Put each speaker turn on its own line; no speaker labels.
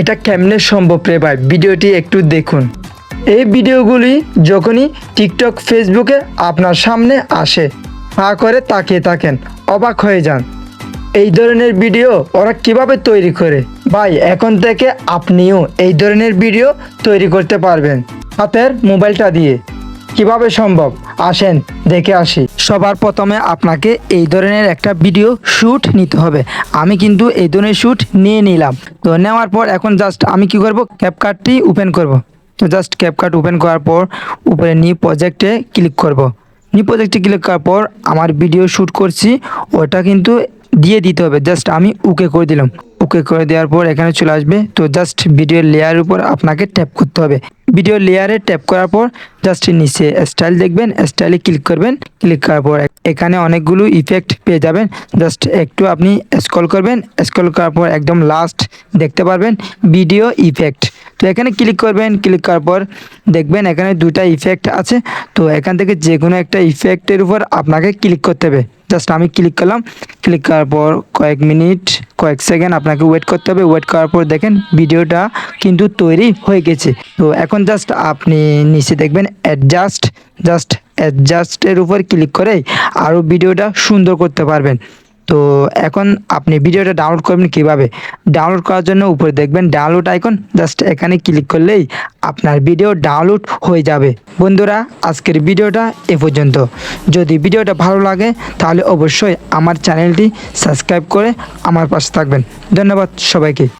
এটা কেমনে সম্ভব রে ভাই? ভিডিওটি একটু দেখুন। এই ভিডিওগুলি যখনই টিকটক ফেসবুকে আপনার সামনে আসে, হা করে তাকিয়ে থাকেন, অবাক হয়ে যান। এই ধরনের ভিডিও ওরা কীভাবে তৈরি করে? ভাই, এখন থেকে আপনিও এই ধরনের ভিডিও তৈরি করতে পারবেন হাতের মোবাইলটা দিয়ে। কীভাবে সম্ভব? আসেন, দেখে আসি। সবার প্রথমে আপনাকে এই ধরনের একটা ভিডিও শ্যুট নিতে হবে। আমি কিন্তু এই ধরনের শ্যুট নিয়ে নিলাম। তো নেওয়ার পর এখন জাস্ট আমি কি করব? ক্যাপকার্টটি ওপেন করব। তো জাস্ট ক্যাপকার্ট ওপেন করার পর উপরে নিউ প্রজেক্টে ক্লিক করব। নিউ প্রজেক্টে ক্লিক করার পর আমার ভিডিও শ্যুট করছি। ওটা কিন্তু দিয়ে দিতে হবে। জাস্ট আমি ওকে করে দিলাম। ওকে করে দেওয়ার পর এখানে চলে আসবে। তো জাস্ট ভিডিও লেয়ারের উপর আপনাকে ট্যাপ করতে হবে। ভিডিও লেয়ারে ট্যাপ করার পর জাস্ট নিচে স্টাইল দেখবেন। স্টাইলে ক্লিক করবেন। ক্লিক করার পর এখানে অনেকগুলো ইফেক্ট পেয়ে যাবেন। জাস্ট একটু আপনি স্ক্রল করবেন। স্ক্রল করার পর একদম লাস্ট দেখতে পারবেন। ভিডিও ইফেক্ট তো এখানে ক্লিক করবেন ক্লিক করার পর দেখবেন এখানে দুটা ইফেক্ট আছে। তো এখান থেকে যে কোনো একটা ইফেক্টের উপর আপনাকে ক্লিক করতে হবে। জাস্ট আমি ক্লিক করলাম ক্লিক করার পর কয়েক মিনিট কয়েক সেকেন্ড আপনাকে ওয়েট করতে হবে। ওয়েট করার পর দেখেন ভিডিওটা কিন্তু তৈরি হয়ে গেছে। তো এখন জাস্ট আপনি নিচে দেখবেন অ্যাডজাস্ট জাস্ট অ্যাডজাস্টের উপর ক্লিক করে আরও ভিডিওটা সুন্দর করতে পারবেন। তো এখন আপনি ভিডিওটা ডাউনলোড করবেন কীভাবে? ডাউনলোড করার জন্য উপরে দেখবেন ডাউনলোড আইকন জাস্ট এখানে ক্লিক করলেই আপনার ভিডিও ডাউনলোড হয়ে যাবে। বন্ধুরা, আজকের ভিডিওটা এ পর্যন্ত। যদি ভিডিওটা ভালো লাগে, তাহলে অবশ্যই আমার চ্যানেলটি সাবস্ক্রাইব করে আমার পাশে থাকবেন। ধন্যবাদ সবাইকে।